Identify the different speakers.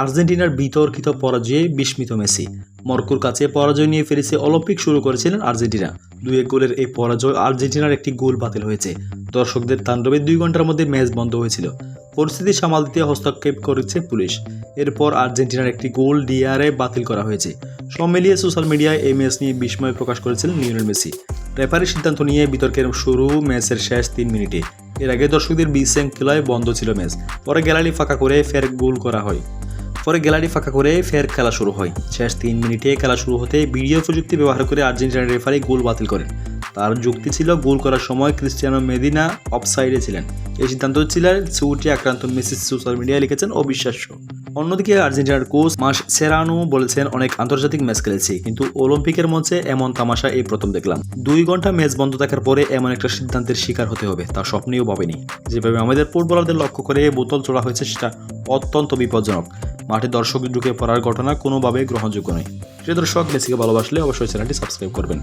Speaker 1: আর্জেন্টিনার বিতর্কিত পরাজয়ে বিস্মিত মেসি। মরক্কোর কাছে পরাজয় নিয়ে ফেরেছে অলিম্পিক শুরু করেছিলেন আর্জেন্টিনা। দুই এক গোলের এই পরাজয় আর্জেন্টিনার একটি গোল বাতিল হয়েছে। দর্শকদের তাণ্ডবে দুই ঘণ্টার মধ্যে ম্যাচ বন্ধ হয়েছিল। পরিস্থিতি সামাল দিতে হস্তক্ষেপ করেছে পুলিশ। এরপর আর্জেন্টিনার একটি গোল ডিআরএ বাতিল করা হয়েছে। সব মিলিয়ে সোশ্যাল মিডিয়ায় এই ম্যাচ নিয়ে বিস্ময় প্রকাশ করেছিলেন লিওনেল মেসি। রেফারির সিদ্ধান্ত নিয়ে বিতর্কের শুরু ম্যাচের শেষ তিন মিনিটে। এর আগে দর্শকদের বিশৃঙ্খলায় বন্ধ ছিল ম্যাচ। পরে গ্যালারি ফাঁকা করে ফের গোল করা হয়। পরে গ্যালারি ফাঁকা করে ফের খেলা শুরু হয়। শেষ তিন মিনিটে খেলা শুরু হতে ভিডিও প্রযুক্তি ব্যবহার করে আর্জেন্টিনার রেফারি গোল বাতিল করেন। তার যুক্তি ছিল, গোল করার সময় ক্রিস্টিয়ানো মেদিনা অফসাইডে ছিলেন। এই সিদ্ধান্ত ছিল চৌটি আক্রান্ত মেসি সোশ্যাল মিডিয়ায় লিখেছেন অবিশ্বাস্য। অন্যদিকে আর্জেন্টিনার কোচ মাস সেরানো বলেছেন, অনেক আন্তর্জাতিক ম্যাচ খেলেছি, কিন্তু অলিম্পিকের মঞ্চে এমন তামাশা এই প্রথম দেখলাম। দুই ঘণ্টা ম্যাচ বন্ধ থাকার পরে এমন একটা সিদ্ধান্তের শিকার হতে হবে, তা স্বপ্নেও ভাবেনি। যেভাবে আমাদের ফুটবলারদের লক্ষ্য করে বোতল চড়া হয়েছে, সেটা অত্যন্ত বিপজ্জনক। মাঠে দর্শক ঢুকে পড়ার ঘটনা কোনোভাবে গ্রহণযোগ্য নয়। প্রিয় দর্শক মেসিকে ভালোবাসলে অবশ্যই চ্যানেলটি সাবস্ক্রাইব করবেন।